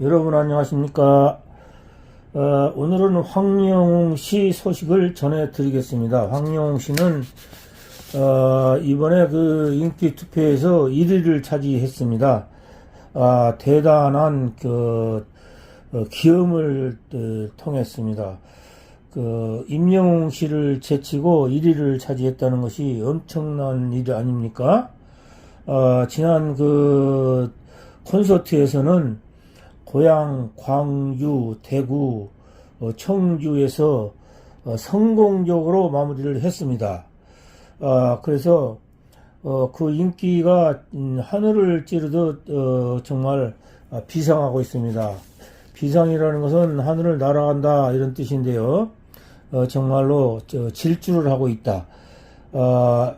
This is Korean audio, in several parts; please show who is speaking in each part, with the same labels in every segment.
Speaker 1: 여러분 안녕하십니까? 어, 오늘은 황영웅 씨 소식을 전해드리겠습니다. 황영웅 씨는 어, 이번에 그 인기 투표에서 1위를 차지했습니다. 아, 대단한 그 어, 기염을 어, 통했습니다. 그 임영웅 씨를 제치고 1위를 차지했다는 것이 엄청난 일 아닙니까? 어, 지난 그 콘서트에서는 고향 광주, 대구, 어, 청주에서 어, 성공적으로 마무리를 했습니다. 아, 그래서 어, 그 인기가 음, 하늘을 찌르듯 어, 정말 아, 비상하고 있습니다. 비상이라는 것은 하늘을 날아간다 이런 뜻인데요. 어, 정말로 저, 질주를 하고 있다. 아,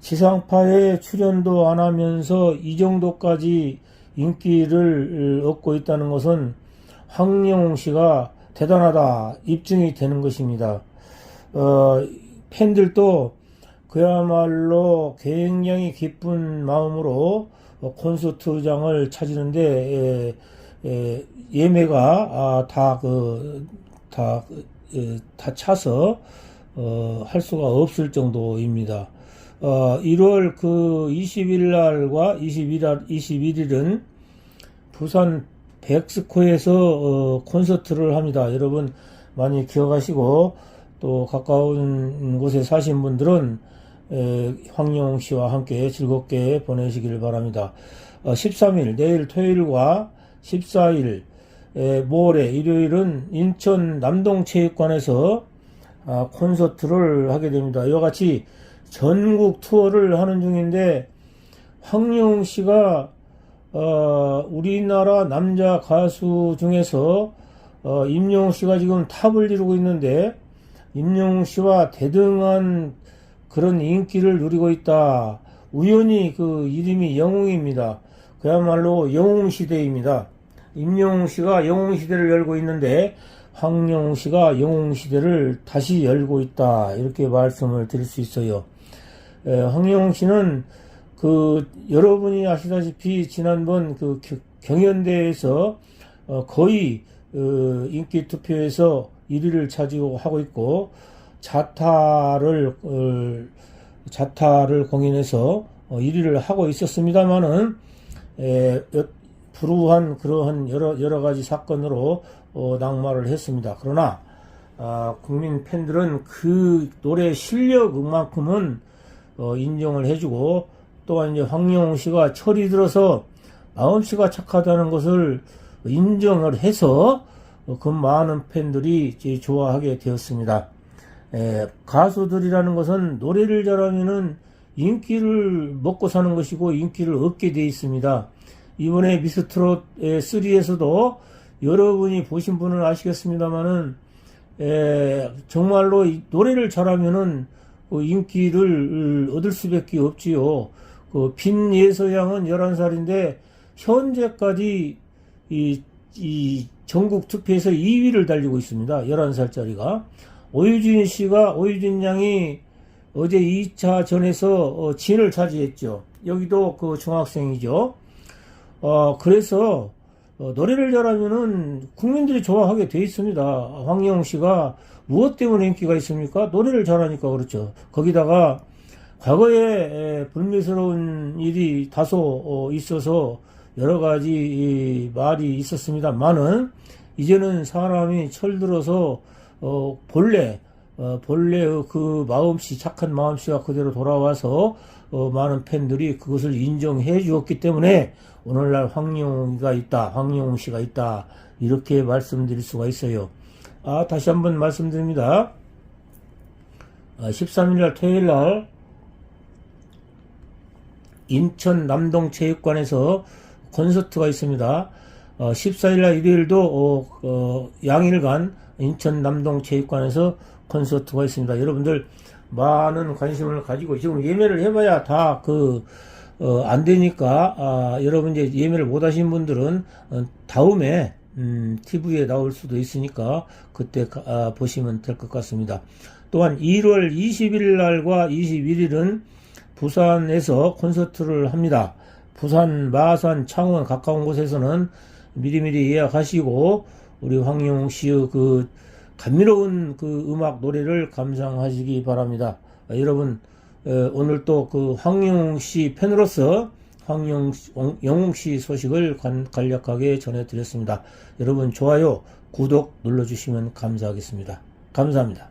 Speaker 1: 지상파에 출연도 안 하면서 이 정도까지 인기를 얻고 있다는 것은 황영웅 씨가 대단하다 입증이 되는 것입니다. 어, 팬들도 그야말로 굉장히 기쁜 마음으로 어, 콘서트장을 찾으는데 에, 에, 예매가 아, 다그다 에, 다 차서 어, 할 수가 없을 정도입니다. 어, 1월 그 20일 날과 21일, 21일은 부산 백스코에서 어, 콘서트를 합니다. 여러분 많이 기억하시고 또 가까운 곳에 사신 분들은 에, 황영웅 씨와 함께 즐겁게 보내시길 바랍니다. 어, 13일 내일 토요일과 14일 에, 모레 일요일은 인천 남동체육관에서 아, 콘서트를 하게 됩니다. 이와 같이 전국 투어를 하는 중인데 황영웅 씨가 어, 우리나라 남자 가수 중에서 어, 임영웅 씨가 지금 탑을 이루고 있는데 임영웅 씨와 대등한 그런 인기를 누리고 있다. 우연히 그 이름이 영웅입니다. 그야말로 영웅 시대입니다. 임영웅 씨가 영웅 시대를 열고 있는데 황영웅 씨가 영웅 시대를 다시 열고 있다. 이렇게 말씀을 드릴 수 있어요. 에, 황영웅 씨는 그 여러분이 아시다시피 지난번 그 경연대회에서 어, 거의 어, 인기 투표에서 1위를 차지하고 하고 있고 자타를 어, 자타를 공연해서 어, 1위를 하고 있었습니다만은 에, 불우한 그러한 여러 여러 가지 사건으로 어, 낙마를 했습니다. 그러나 아, 국민 팬들은 그 노래 실력만큼은 어, 인정을 해주고 또한 이제 황영웅 씨가 철이 들어서 마음씨가 착하다는 것을 인정을 해서 어, 그 많은 팬들이 좋아하게 되었습니다. 에, 가수들이라는 것은 노래를 잘하면은 인기를 먹고 사는 것이고 인기를 얻게 되어 있습니다. 이번에 미스트롯 3에서도 여러분이 보신 분은 아시겠습니다만은 정말로 노래를 잘하면은 그 인기를 얻을 수밖에 없지요. 그 빈예서 양은 11살인데 현재까지 이, 이 전국 투표에서 2위를 달리고 있습니다. 11살짜리가. 오유진 씨가, 오유진 양이 어제 2차 전에서 어, 진을 차지했죠. 여기도 그 중학생이죠. 어, 그래서 어, 노래를 잘하면은 국민들이 좋아하게 돼 있습니다. 황영웅 씨가 무엇 때문에 인기가 있습니까? 노래를 잘하니까 그렇죠. 거기다가 과거에 불미스러운 일이 다소 어, 있어서 여러 가지 말이 있었습니다만은 이제는 사람이 철들어서 어, 본래 어, 본래의 그 마음씨 착한 마음씨가 그대로 돌아와서 어, 많은 팬들이 그것을 인정해 주었기 때문에 오늘날 황영웅이가 있다, 황영웅 씨가 있다 이렇게 말씀드릴 수가 있어요. 아 다시 한번 말씀드립니다. 아, 13일날 토요일날 인천 남동체육관에서 콘서트가 있습니다. 어, 14일날 일요일도 어, 어, 양일간 인천 남동체육관에서 콘서트가 있습니다. 여러분들 많은 관심을 가지고 지금 예매를 해봐야 다그 어, 안 되니까 아, 여러분 이제 예매를 못 하신 분들은 어, 다음에 음, TV에 나올 수도 있으니까 그때 가, 아, 보시면 될 것 같습니다. 또한 1월 20일 날과 21일은 부산에서 콘서트를 합니다. 부산, 마산, 창원 가까운 곳에서는 미리미리 예약하시고 우리 황영웅 씨의 그 감미로운 그 음악 노래를 감상하시기 바랍니다. 아, 여러분 어, 오늘 또 그 황영웅 씨 팬으로서 씨- 영웅 씨 소식을 간- 간략하게 전해드렸습니다. 여러분 좋아요, 구독 눌러주시면 감사하겠습니다. 감사합니다.